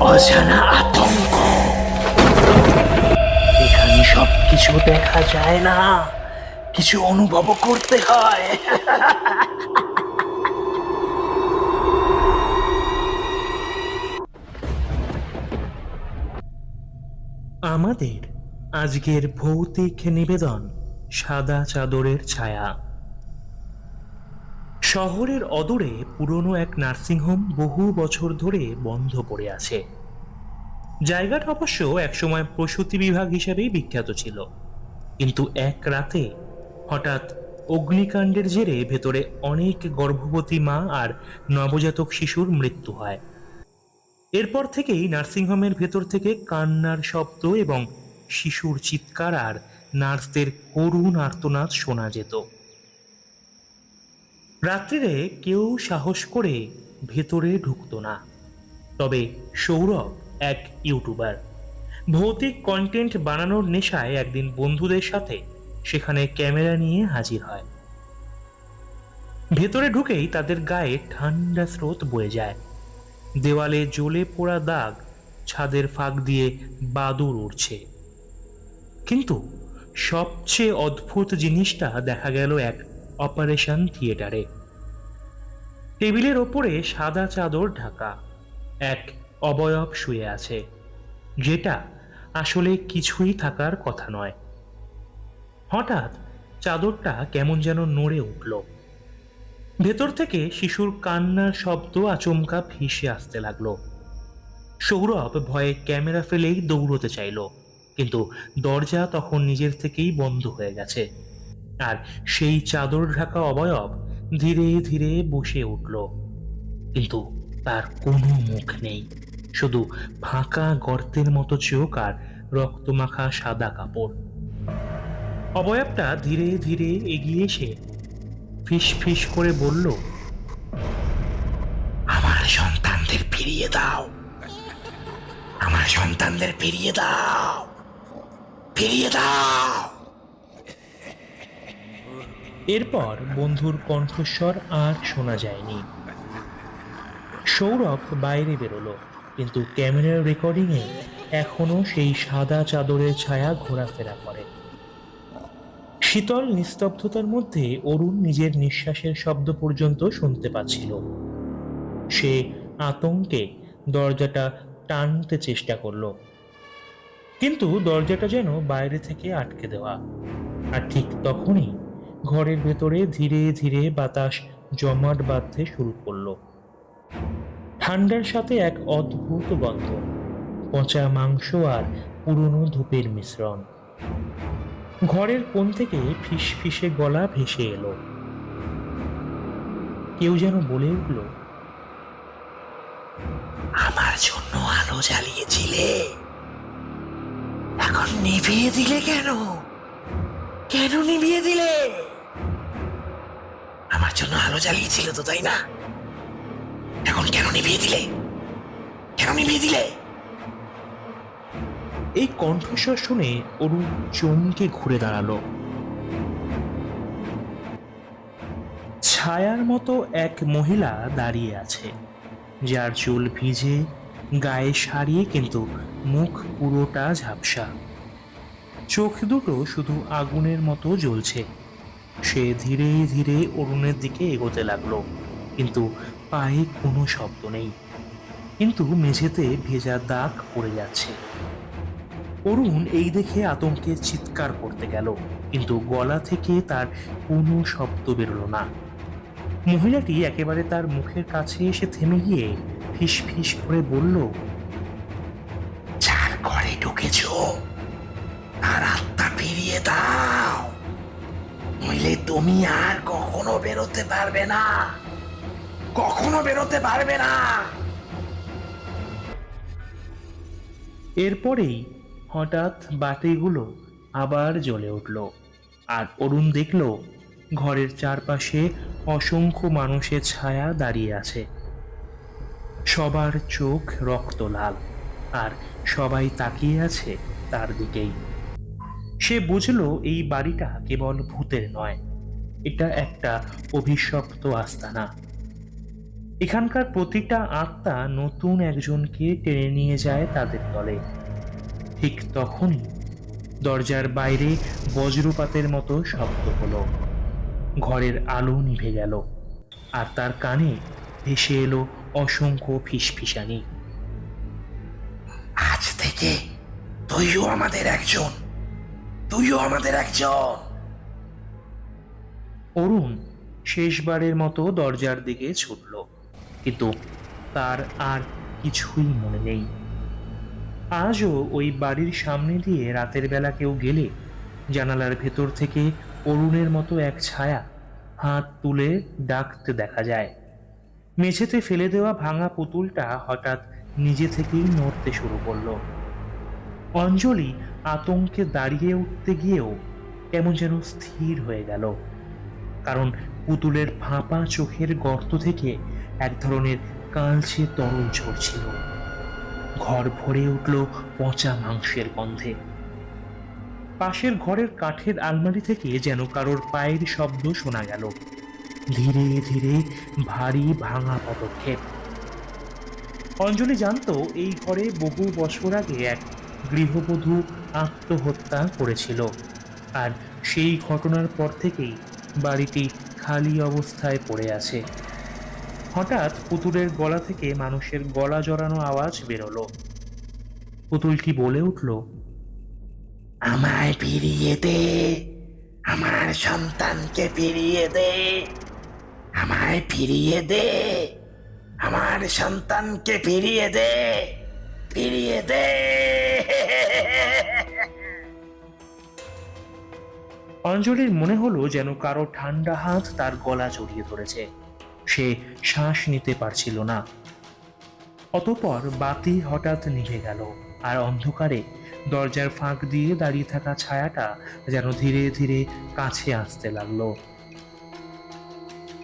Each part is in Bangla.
অজানা আতঙ্ক। এখানে সব কিছু দেখা যায় না। কিছু অনুভব করতে হয়। আমাদের আজকের ভৌতিক নিবেদন সাদা চাদরের ছায়া। শহরের অদূরে পুরনো এক নার্সিংহোম বহু বছর ধরে বন্ধ পড়ে আছে। জায়গাটা অবশ্য একসময় প্রসূতি বিভাগ হিসেবেই বিখ্যাত ছিল। কিন্তু এক রাতে হঠাৎ অগ্নিকাণ্ডের জেরে ভেতরে অনেক গর্ভবতী মা আর নবজাতক শিশুর মৃত্যু হয়। এরপর থেকেই নার্সিংহোমের ভেতর থেকে কান্নার শব্দ এবং শিশুর চিৎকার আর নার্সদের করুণ আর্তনাদ শোনা যেত। রাত্রিরে কেউ সাহস করে ভেতরে ঢুকতো না। তবে সৌরভ এক ইউটিউবার। ভৌতিক কন্টেন্ট বানানোর নেশায় একদিন বন্ধুদের সাথে সেখানে ক্যামেরা নিয়ে হাজির হয়। ভেতরে ঢুকেই তাদের গায়ে ঠান্ডা স্রোত বয়ে যায়। দেওয়ালে জ্বলে পোড়া দাগ ছাদের ফাঁক দিয়ে বাদুর উড়ছে। কিন্তু সবচেয়ে অদ্ভুত জিনিসটা দেখা গেল এক অপারেশন থিয়েটারে। টেবিলের ওপরে সাদা চাদর ঢাকা, এক অবয়ব শুয়ে আছে, যেটা আসলে কিছুই থাকার কথা নয়। হঠাৎ চাদরটা কেমন যেন নড়ে উঠল। ভেতর থেকে শিশুর কান্নার শব্দ আচমকা ভেসে আসতে লাগল। সৌরভ ভয়ে ক্যামেরা ফেলেই দৌড়তে চাইল, কিন্তু দরজা তখন নিজের থেকেই বন্ধ হয়ে গেছে। আর সেই চাদর ঢাকা অবয়ব ধীরে ধীরে বসে উঠল। কিন্তু তার কোনো মুখ নেই, শুধু ফাঁকা গর্তের মতো চোখ আর রক্তমাখা সাদা কাপড়। অবয়বটা ধীরে ধীরে এগিয়ে এসে ফিস ফিস করে বলল, আমার সন্তানদের ফিরিয়ে দাও। আমার সন্তানদের ফিরিয়ে দাও। ফিরিয়ে দাও। এরপর বন্ধুর কণ্ঠস্বর আর শোনা যায়নি। সৌরভ বাইরে বেরোলো, কিন্তু ক্যামেরার রেকর্ডিংয়ে এখনও সেই সাদা চাদরের ছায়া ঘোরাফেরা করে। শীতল নিস্তব্ধতার মধ্যে অরুণ নিজের নিঃশ্বাসের শব্দ পর্যন্ত শুনতে পাচ্ছিল। সে আতঙ্কে দরজাটা টানতে চেষ্টা করল, কিন্তু দরজাটা যেন বাইরে থেকে আটকে দেওয়া। আর ঠিক তখনই ঘরের ভেতরে ধীরে ধীরে বাতাস জমাট বাঁধতে শুরু করল। ঠান্ডার সাথে এক অদ্ভুত গন্ধ, পচা মাংস আর পুরনো ধূপের মিশ্রণ। ঘরের কোণ থেকে ফিস ফিসে গলা ভেসে এলো। কেউ যেন বলে উঠল, আমার জন্য আলো জ্বালিয়েছিলে। এখন নিভিয়ে দিলে কেন? কেন নিভিয়ে দিলে? আমার জন্য আলো জ্বালিয়েছিল তো, তাই না? এখন কেন নিভিয়ে দিলে? কেন নিভিয়ে দিলে? এই কণ্ঠস্বর শুনে অরুণ চমকে ঘুরে দাঁড়াল। ছায়ার মতো এক মহিলা দাঁড়িয়ে আছে, যার চুল ভিজে গায়ে সারিয়ে কিন্তু মুখ পুরোটা ঝাপসা। চোখ দুটো শুধু আগুনের মতো জ্বলছে। সে ধীরে ধীরে অরুণের দিকে এগোতে লাগল, কিন্তু পায়ে কোনো শব্দ নেই। কিন্তু মেঝেতে ভেজা দাগ পড়ে যাচ্ছে। অরুণ এই দেখে আতঙ্কে চিৎকার করতে গেল, কিন্তু গলা থেকে তার কোনো শব্দ বেরোলো না। মহিলাটি একেবারে তার মুখের কাছে এসে থেমে গিয়ে ফিস ফিস করে বলল, যার ঘরে ঢুকেছ তার আত্মা ফিরিয়ে দাও। নইলে তুমি আর কখনো বেরোতে পারবে না। কখনো বেরোতে পারবে না। এরপরেই হঠাৎ বাতিগুলো আবার জ্বলে উঠল আর অরুণ দেখল ঘরের চারপাশে অসংখ্য মানুষের ছায়া দাঁড়িয়ে আছে। সবার চোখ রক্ত লাল আর সবাই তাকিয়ে আছে তার দিকেই। সে বুঝল এই বাড়িটা কেবল ভূতের নয়, এটা একটা অভিশপ্ত আস্তানা। এখানকার প্রতিটা আত্মা নতুন একজনকে টেনে নিয়ে যায় তাদের দলে। ঠিক তখনই দরজার বাইরে বজ্রপাতের মতো শব্দ হলো। ঘরের আলো নিভে গেল, আর তার কানে ভেসে এলো অসংখ্য ফিসফিসানি। আজ থেকে তুইও আমাদের একজন। তুইও আমাদের একজন। অরুণ শেষবারের মতো দরজার দিকে ছুটল, কিন্তু তার আর কিছুই মনে নেই। আজও ওই বাড়ির সামনে দিয়ে রাতের বেলা কেউ গেলে জানালার ভেতর থেকে অরুণের মতো এক ছায়া হাত তুলে ডাকতে দেখা যায়। মেঝেতে ফেলে দেওয়া ভাঙা পুতুলটা হঠাৎ নিজে থেকেই নড়তে শুরু করল। অঞ্জলি আতঙ্কে দাঁড়িয়ে উঠতে গিয়েও কেমন যেন স্থির হয়ে গেল। কারণ পুতুলের ফাঁপা চোখের গর্ত থেকে এক ধরনের কালচে তরল ঝরছিল ঘর ভরে উঠল পচা মাংসের গন্ধে। পাশের ঘরের কাঠের আলমারি থেকে যেন কারোর পায়ের শব্দ শোনা গেল। ধীরে ধীরে ভারী ভাঙা পদক্ষেপ। অঞ্জলি জানতো এই ঘরে বহু বছর আগে এক গৃহবধূ আত্মহত্যা করেছিল। আর সেই ঘটনার পর থেকেই বাড়িটি খালি অবস্থায় পড়ে আছে। হঠাৎ পুতুলের গলা থেকে মানুষের গলা জড়ানো আওয়াজ বেরোলো। পুতুলটি বলে উঠল, আমায় ফিরিয়ে দে, আমার সন্তানকে ফিরিয়ে দে, আমায় ফিরিয়ে দে, আমার সন্তানকে ফিরিয়ে দে। দে অঞ্জলির মনে হলো যেন কারও ঠান্ডা হাত তার গলা জড়িয়ে ধরেছে। সে শ্বাস নিতে পারছিল না। অতপর বাতি হঠাৎ নিভে গেল আর অন্ধকারে দরজার ফাঁক দিয়ে দাঁড়িয়ে থাকা ছায়াটা যেন ধীরে ধীরে কাছে আসতে লাগল।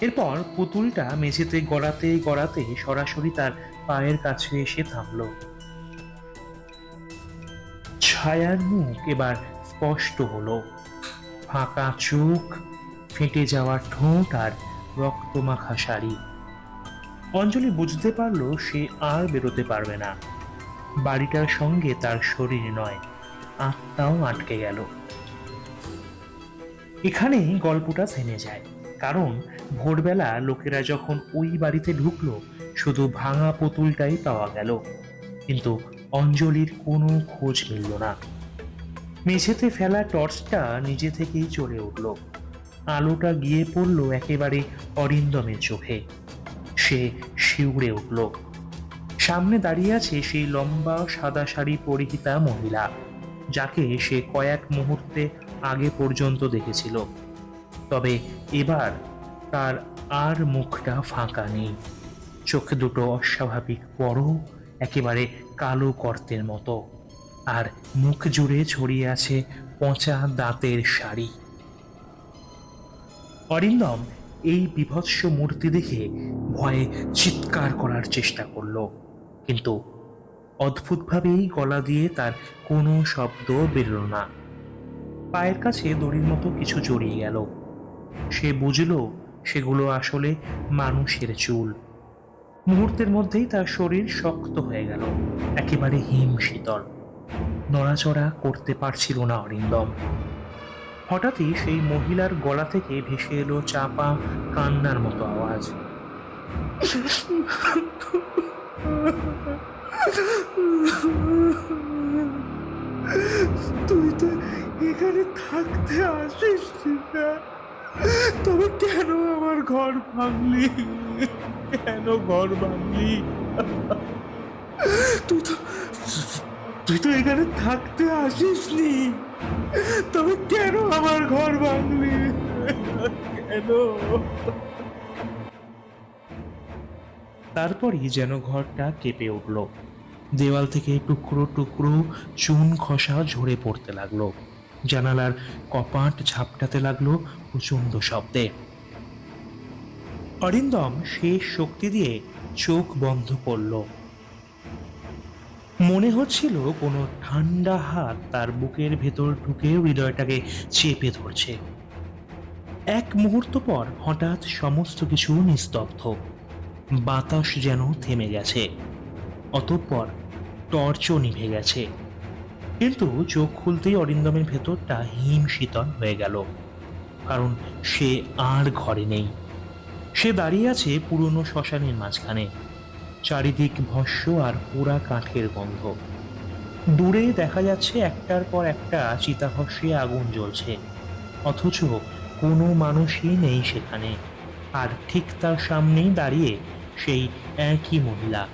এরপর পুতুলটা মেঝেতে গড়াতে গড়াতে সরাসরি তার পায়ের কাছে এসে থামলো। ছায়ার মুখ এবার স্পষ্ট হলো। ফাঁকা চোখ, ফেটে যাওয়া ঠোঁট আর রক্তমাখা শাড়ি। অঞ্জলি বুঝতে পারল সে আর বেরোতে পারবে না। বাড়িটার সঙ্গে তার শরীর নয়, আত্মাও আটকে গেল। এখানেই গল্পটা থেমে যায়, কারণ ভোরবেলা লোকেরা যখন ওই বাড়িতে ঢুকলো, শুধু ভাঙা পুতুলটাই পাওয়া গেল। কিন্তু অঞ্জলির কোনো খোঁজ মিলল না। মেঝেতে ফেলা টর্চটা নিজে থেকেই চলে উঠল। আলোটা গিয়ে পড়ল একেবারে অরিন্দমের চোখে। সে শিউড়ে উঠল। সামনে দাঁড়িয়ে আছে সেই লম্বা সাদা শাড়ি পরিহিতা মহিলা, যাকে সে কয়েক মুহূর্তে আগে পর্যন্ত দেখেছিল। তবে এবার তার আর মুখটা ফাঁকা নেই। চোখ দুটো অস্বাভাবিক বড় একেবারে কালো কর্তের মতো। আর মুখ জুড়ে ছড়িয়ে আছে পচা দাঁতের শাড়ি। অরিন্দম এই বিভৎস মূর্তি দেখে ভয়ে চিৎকার করার চেষ্টা করল, কিন্তু অদ্ভুতভাবেই গলা দিয়ে তার কোনো শব্দ বেরোল না। পায়ের কাছে দড়ির মতো কিছু জড়িয়ে গেল। সে বুঝল সেগুলো আসলে মানুষের চুল। মুহূর্তের মধ্যেই তার শরীর শক্ত হয়ে গেল, একেবারে হিম শীতল। নড়াচড়া করতে পারছিল না অরিন্দম। হঠাৎই সেই মহিলার গলা থেকে ভেসে এলো চাপা, কান্নার মতো আওয়াজ। তুই তো এখানে থাকতে আসিস না। তবে কেন আমার ঘর ভাঙলি? কেন ঘর ভাঙলি তুই তো তুই তো এখানে থাকতে আসিস নি তবে কেন আমার ঘর ভাঙলি? কেন? তারপরই যেন ঘরটা কেঁপে উঠল। দেওয়াল থেকে টুকরো টুকরো চুন খসা ঝরে পড়তে লাগল। জানালার কপাট ঝাপটাতে লাগল প্রচণ্ড শব্দে। অরিন্দম শেষ শক্তি দিয়ে চোখ বন্ধ করল। মনে হচ্ছিল কোনো ঠান্ডা হাত তার বুকের ভেতর ঢুকে হৃদয়টাকে চেপে ধরছে। এক মুহূর্ত পর হঠাৎ সমস্ত কিছু নিস্তব্ধ। বাতাস যেন থেমে গেছে। অতঃপর টর্চও নিভে গেছে। কিন্তু চোখ খুলতেই অরিন্দমের ভেতরটা হিম শীতল হয়ে গেল। কারণ সে আর ঘরে নেই। সে দাঁড়িয়ে আছে পুরনো শ্মশানের মাঝখানে। চারিদিক ভস্য আর পোড়া কাঠের গন্ধ। দূরে দেখা যাচ্ছে একটার পর একটা চিতাভস্যে আগুন জ্বলছে। অথচ কোনো মানুষই নেই সেখানে। আর ঠিক তার সামনেই দাঁড়িয়ে সেই একই মহিলা।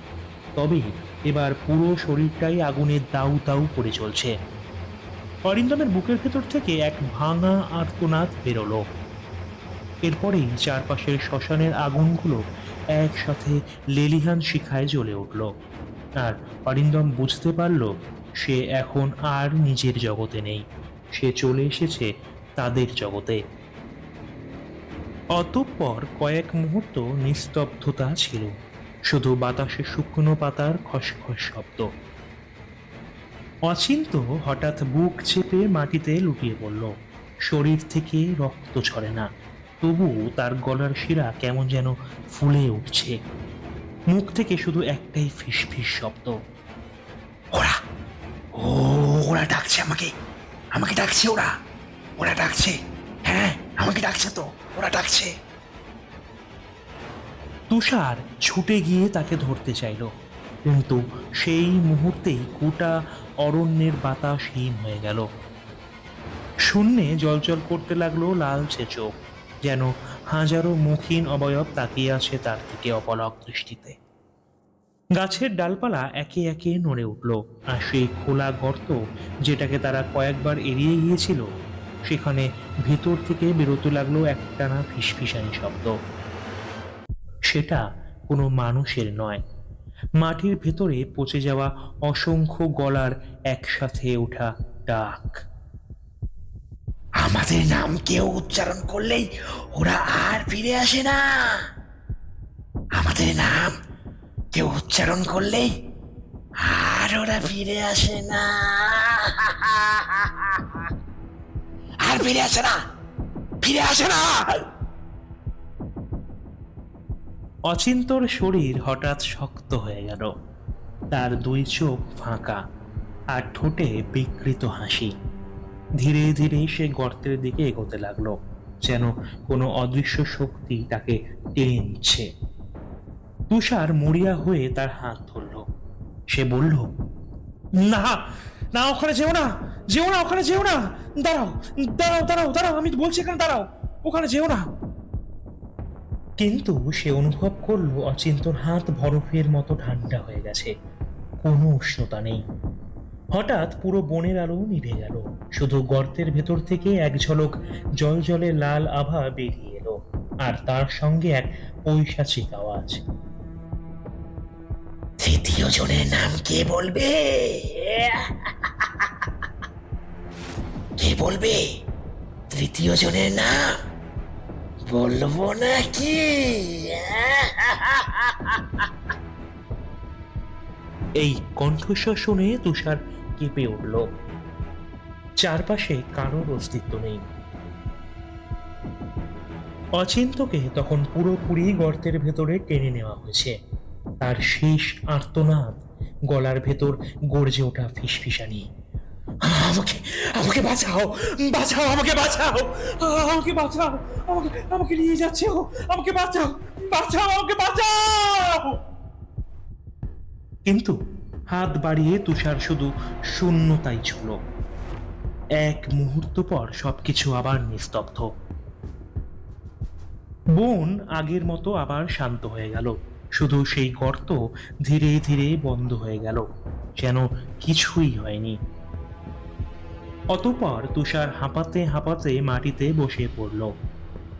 তবে এবার পুরো শরীরটাই আগুনের দাউ দাউ করে চলছে অরিন্দমের বুকের ভেতর থেকে এক ভাঙা আর্তনাদ বেরোলো। এরপরেই চারপাশের শ্মশানের আগুনগুলো একসাথে লেলিহান শিখায় জ্বলে উঠল। আর অরিন্দম বুঝতে পারল, সে এখন আর নিজের জগতে নেই। সে চলে এসেছে তাদের জগতে। অতঃপর কয়েক মুহূর্ত নিস্তব্ধতা ছিল। শুধু বাতাসে শুকনো পাতার খসখস শব্দ। অচিন্ত হঠাৎ বুক চেপে মাটিতে লুটিয়ে পড়ল। শরীর থেকে রক্ত ছড়ে না। তবু তার গলার শিরা কেমন যেন ফুলে উঠছে। মুখ থেকে শুধু একটাই ফিস ফিস শব্দ। ওরা! ও ওরা ডাকছে আমাকে। আমাকে ডাকছে ওরা। ওরা ডাকছে। হ্যাঁ আমাকে ডাকছে তো। ওরা ডাকছে। তুষার ছুটে গিয়ে তাকে ধরতে চাইল। কিন্তু সেই মুহূর্তেই গোটা অরণ্যের বাতাস হিম হয়ে গেল। শূন্যে জলজল করতে লাগল লালচে চোখ। যেন হাজারো মুখীন অবয়ব তাকিয়ে আছে তার থেকে অপলক দৃষ্টিতে। গাছের ডালপালা একে একে নড়ে উঠল, আর সেই খোলা গর্ত যেটাকে তারা কয়েকবার এড়িয়ে গিয়েছিল, সেখানে ভেতর থেকে বেরোতে লাগল একটানা ফিসফিসানি শব্দ। সেটা কোনো মানুষের নয়, মাটির ভেতরে পচে যাওয়া অসংখ্য গলার একসাথে ওঠা ডাক। আমাদের নাম কেউ উচ্চারণ করলেই ওরা আর ফিরে আসে না। আমাদের নাম কেউ উচ্চারণ করলেই আর ওরা ফিরে আসে না। আর ফিরে আসে না। ফিরে আসে না। অচিন্তর শরীর হঠাৎ শক্ত হয়ে গেল। তার দুই চোখ ফাঁকা, আর ঠোঁটে বিকৃত হাসি। ধীরে ধীরে সে গর্তের দিকে এগোতে লাগল, যেন কোনো অদৃশ্য শক্তি তাকে টেনে নিচ্ছে। তুষার মরিয়া হয়ে তার হাত ধরল। সে বলল, না না, ওখানে যেও না যেও না, ওখানে যেও না। দাঁড়াও দাঁড়াও দাঁড়াও দাঁড়াও, আমি বলছি এখানে দাঁড়াও, ওখানে যেও না। কিন্তু সে অনুভব করল অচিন্তর হাত বরফের মতো ঠান্ডা হয়ে গেছে, কোনো উষ্ণতা নেই। হঠাৎ পুরো বনের আলো নিভে গেল। শুধু গর্তের ভেতর থেকে এক ঝলক জল জলে লাল আভা বেরিয়ে এলো, আর তার সঙ্গে এক পৈশাচিক আওয়াজ। তৃতীয় জনের নাম কে বলবে? কে বলবে? তৃতীয় জনের নাম? বলব নাকি? এই কণ্ঠস্বর শুনে তুষার কেঁপে উঠল। চারপাশে কারোর অস্তিত্ব নেই। অচিন্তকে তখন পুরোপুরি গর্তের ভেতরে টেনে নেওয়া হয়েছে। তার শেষ আর্তনাদ গলার ভেতর গর্জে ওঠা ফিসফিসানি। আমাকে আমাকে বাঁচাও বাঁচাও, আমাকে বাঁচাও আমাকে বাঁচাও, আমাকে আমাকে নিয়ে যাচ্ছে ও, আমাকে বাঁচাও বাঁচাও, আমাকে বাঁচাও। কিন্তু হাত বাড়িয়ে তুষার শুধু শূন্যতাই ছিল। এক মুহূর্ত পর সবকিছু আবার নিস্তব্ধ। বন আগের মতো আবার শান্ত হয়ে গেল। শুধু সেই গর্ত ধীরে ধীরে বন্ধ হয়ে গেল, যেন কিছুই হয়নি। অতপর তুষার হাঁপাতে হাঁপাতে মাটিতে বসে পড়ল।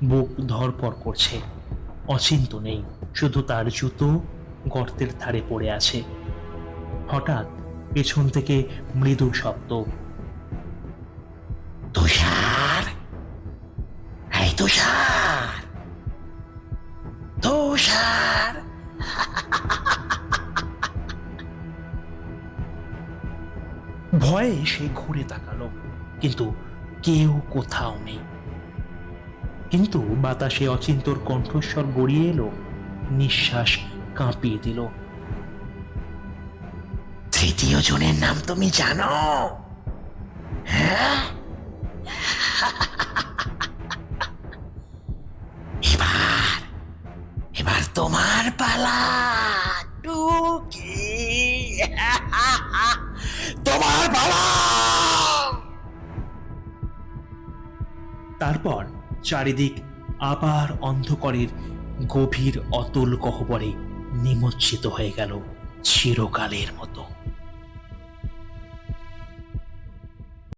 বুক ধরপর করছে। অচিন্ত নেই, শুধু তার জুতো গর্তের ধারে পড়ে আছে। হঠাৎ পেছন থেকে মৃদু শব্দ। তুষার! এই তুষার! তুষার! ভয়ে সে ঘুরে তাকালো কিন্তু কেউ কোথাও নেই। কিন্তু বাতাসে অচিন্তর কণ্ঠস্বর গড়িয়ে এলো নিঃশ্বাস কাঁপিয়ে দিল। তৃতীয় জনের নাম তুমি জানো। হ্যাঁ? এবার এবার তোমার পালা টুকি। তোমার পালা! তারপর চারিদিক আবার অন্ধকারের গভীর অতল গহ্বরে নিমজ্জিত হয়ে গেল চিরকালের মতো।